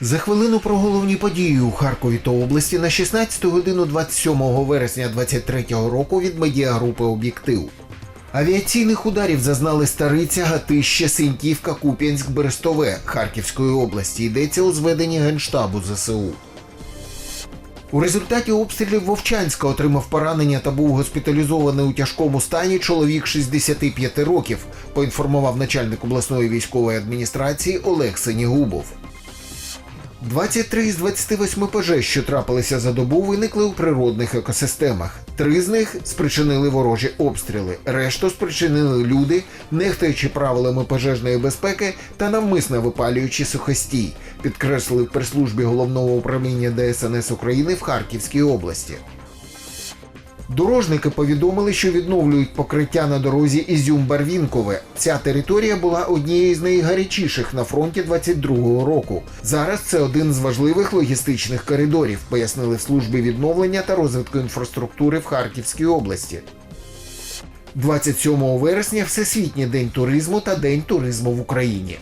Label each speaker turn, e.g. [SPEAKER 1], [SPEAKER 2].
[SPEAKER 1] За хвилину про головні події у Харкові та області на 16 годину 27 вересня 2023 року від медіагрупи Об'єктив. Авіаційних ударів зазнали Стариця, Гатище, Синьківка, Куп'янськ, Берестове Харківської області. Йдеться у зведенні Генштабу ЗСУ. У результаті обстрілів Вовчанська отримав поранення та був госпіталізований у тяжкому стані чоловік 65 років, поінформував начальник обласної військової адміністрації Олег Синігубов. 23 з 28 пожеж, що трапилися за добу, виникли у природних екосистемах. Три з них спричинили ворожі обстріли, решту спричинили люди, нехтуючи правилами пожежної безпеки та навмисно випалюючи сухостій, підкреслили в прес-службі головного управління ДСНС України в Харківській області. Дорожники повідомили, що відновлюють покриття на дорозі Ізюм-Барвінкове. Ця територія була однією з найгарячіших на фронті 22-го року. Зараз це один з важливих логістичних коридорів, пояснили в службі відновлення та розвитку інфраструктури в Харківській області. 27 вересня Всесвітній день туризму та День туризму в Україні.